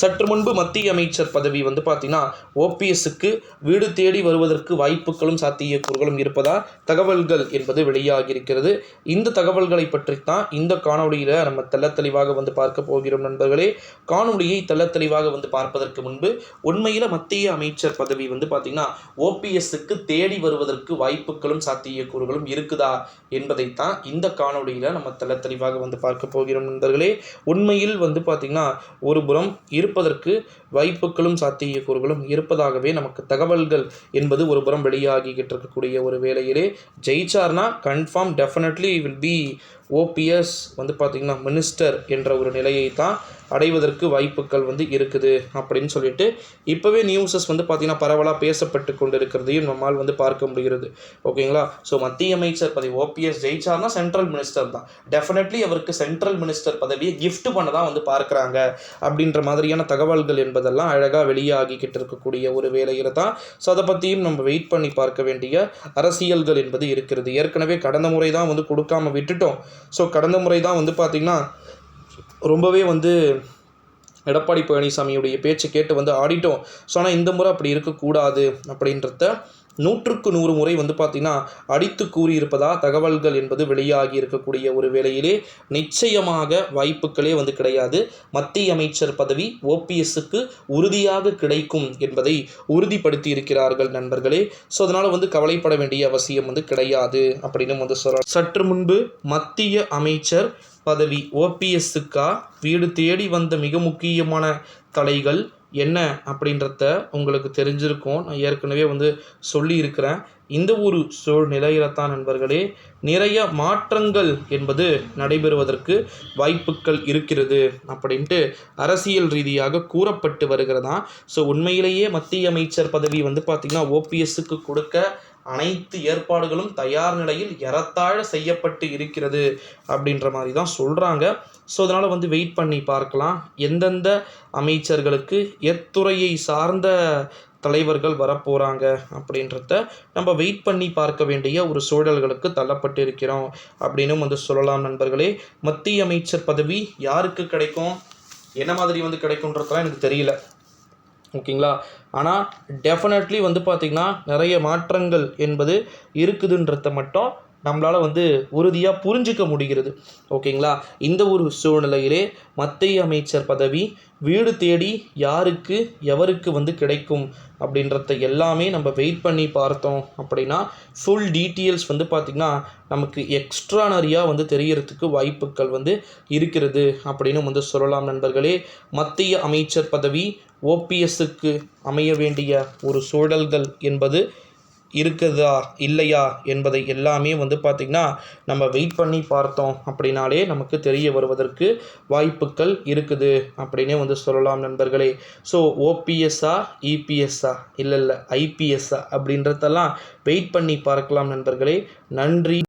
சற்று முன்பு மத்திய அமைச்சர் பதவி வந்து பார்த்தீங்கன்னா ஓபிஎஸ்க்கு வீடு தேடி வருவதற்கு வாய்ப்புகளும் சாத்தியக்கூறுகளும் இருப்பதா தகவல்கள் என்பது வெளியாகியிருக்கிறது. இந்த தகவல்களை பற்றித்தான் இந்த காணொளியில் நம்ம தெள்ள தெளிவாக வந்து பார்க்க போகிறோம் நண்பர்களே. காணொலியை தெள்ள தெளிவாக வந்து பார்ப்பதற்கு முன்பு உண்மையில் மத்திய அமைச்சர் பதவி வந்து பார்த்தீங்கன்னா ஓபிஎஸ்க்கு தேடி வருவதற்கு வாய்ப்புகளும் சாத்தியக்கூறுகளும் இருக்குதா என்பதைத்தான் இந்த காணொளியில் நம்ம தெள்ள தெளிவாக வந்து பார்க்க போகிறோம் நண்பர்களே. உண்மையில் வந்து பார்த்தீங்கன்னா ஒரு புறம் இருப்பதற்கு வாய்ப்புகளும் சாத்தியக்கூறுகளும் இருப்பதாகவே நமக்கு தகவல்கள் என்பது ஒரு புறம் வெளியாகிக்கிட்டு இருக்கக்கூடிய ஒரு வேலையிலே ஜெயிச்சார்னா confirm definitely will be OPS வந்து பார்த்திங்கன்னா மினிஸ்டர் என்ற ஒரு நிலையை தான் அடைவதற்கு வாய்ப்புகள் வந்து இருக்குது அப்படின்னு சொல்லிட்டு இப்போவே நியூஸஸ் வந்து பார்த்திங்கன்னா பரவலாக பேசப்பட்டு கொண்டு இருக்கிறதையும் நம்மால் வந்து பார்க்க முடிகிறது. ஓகேங்களா? ஸோ மத்திய அமைச்சர் பதவி ஓபிஎஸ் ஜெயிச்சார்னா சென்ட்ரல் மினிஸ்டர் தான். டெஃபினெட்லி அவருக்கு சென்ட்ரல் மினிஸ்டர் பதவியை கிஃப்ட் பண்ண தான் வந்து பார்க்குறாங்க. அப்படின்ற மாதிரியான தகவல்கள் என்பதெல்லாம் அழகாக வெளியாகிக்கிட்டு இருக்கக்கூடிய ஒரு வேலையில் தான். ஸோ அதை பற்றியும் நம்ம வெயிட் பண்ணி பார்க்க வேண்டிய அரசியல்கள் என்பது இருக்கிறது. ஏற்கனவே கடந்த முறை தான் வந்து கொடுக்காம விட்டுட்டோம். ஸோ கடந்த முறை தான் வந்து பார்த்திங்கன்னா ரொம்பவே வந்து எடப்பாடி பழனிசாமியுடைய பேச்சை கேட்டு வந்து ஆடிட்டோம். ஸோ ஆனால் இந்த முறை அப்படி இருக்கக்கூடாது அப்படின்றத நூற்றுக்கு நூறு முறை வந்து பார்த்திங்கன்னா அடித்து கூறியிருப்பதா தகவல்கள் என்பது வெளியாகி இருக்கக்கூடிய ஒரு வேளையிலே நிச்சயமாக வாய்ப்புகளே வந்து கிடையாது. மத்திய அமைச்சர் பதவி ஓபிஎஸ்க்கு உறுதியாக கிடைக்கும் என்பதை உறுதிப்படுத்தி இருக்கிறார்கள் நண்பர்களே. ஸோ அதனால் வந்து கவலைப்பட வேண்டிய அவசியம் வந்து கிடையாது அப்படின்னு வந்து சொல்கிறார் சற்று முன்பு மத்திய அமைச்சர் பதவி ஓபிஎஸ்ஸுக்கா வீடு தேடி வந்த மிக முக்கியமான தலைகள் என்ன அப்படின்றத உங்களுக்கு தெரிஞ்சிருக்கும். நான் ஏற்கனவே வந்து சொல்லியிருக்கிறேன். இந்த ஒரு சூழ்நிலையில தான் நண்பர்களே நிறைய மாற்றங்கள் என்பது நடைபெறுவதற்கு வாய்ப்புகள் இருக்கிறது அப்படின்ட்டு அரசியல் ரீதியாக கூறப்பட்டு வருகிறதா? ஸோ உண்மையிலேயே மத்திய அமைச்சர் பதவி வந்து பார்த்திங்கன்னா ஓபிஎஸ்க்கு கொடுக்க அனைத்து ஏற்பாடுகளும் தயார் நிலையில் ஏறத்தாழ செய்யப்பட்டு இருக்கிறது அப்படின்ற மாதிரி தான் சொல்கிறாங்க ஸோ அதனால் வந்து வெயிட் பண்ணி பார்க்கலாம். எந்தெந்த அமைச்சர்களுக்கு எத்துறையை சார்ந்த தலைவர்கள் வரப்போகிறாங்க அப்படின்றத நம்ம வெயிட் பண்ணி பார்க்க வேண்டிய ஒரு சூழல்களுக்கு தள்ளப்பட்டு இருக்கிறோம் அப்படின்னு வந்து சொல்லலாம் நண்பர்களே. மத்திய அமைச்சர் பதவி யாருக்கு கிடைக்கும்? என்ன மாதிரி வந்து கிடைக்குன்றதெல்லாம் எனக்கு தெரியல. ஓகேங்களா? ஆனால் டெஃபினெட்லி வந்து பார்த்திங்கன்னா நிறைய மாற்றங்கள் என்பது இருக்குதுன்றத மட்டும் நம்மளால் வந்து உறுதியாக புரிஞ்சிக்க முடிகிறது. ஓகேங்களா? இந்த ஒரு சூழ்நிலையிலே மத்திய அமைச்சர் பதவி வீடு தேடி யாருக்கு எவருக்கு வந்து கிடைக்கும் அப்படின்றத எல்லாமே நம்ம வெயிட் பண்ணி பார்த்தோம் அப்படின்னா ஃபுல் டீட்டெயில்ஸ் வந்து பார்த்திங்கன்னா நமக்கு எக்ஸ்ட்ரானரியாக வந்து தெரியறதுக்கு வாய்ப்புகள் வந்து இருக்கிறது அப்படின்னு வந்து சொல்லலாம் நண்பர்களே. மத்திய அமைச்சர் பதவி ஓபிஎஸ்ஸுக்கு அமைய வேண்டிய ஒரு சூழல்கள் என்பது இருக்குதா இல்லையா என்பதை எல்லாமே வந்து பார்த்திங்கன்னா நம்ம வெயிட் பண்ணி பார்த்தோம் அப்படின்னாலே நமக்கு தெரிய வருவதற்கு வாய்ப்புகள் இருக்குது அப்படின்னே வந்து சொல்லலாம் நண்பர்களே. ஸோ ஓபிஎஸ்ஸா இபிஎஸ்ஸா இல்லை இல்லை ஐபிஎஸ்ஸா அப்படின்றதெல்லாம் வெயிட் பண்ணி பார்க்கலாம் நண்பர்களே. நன்றி.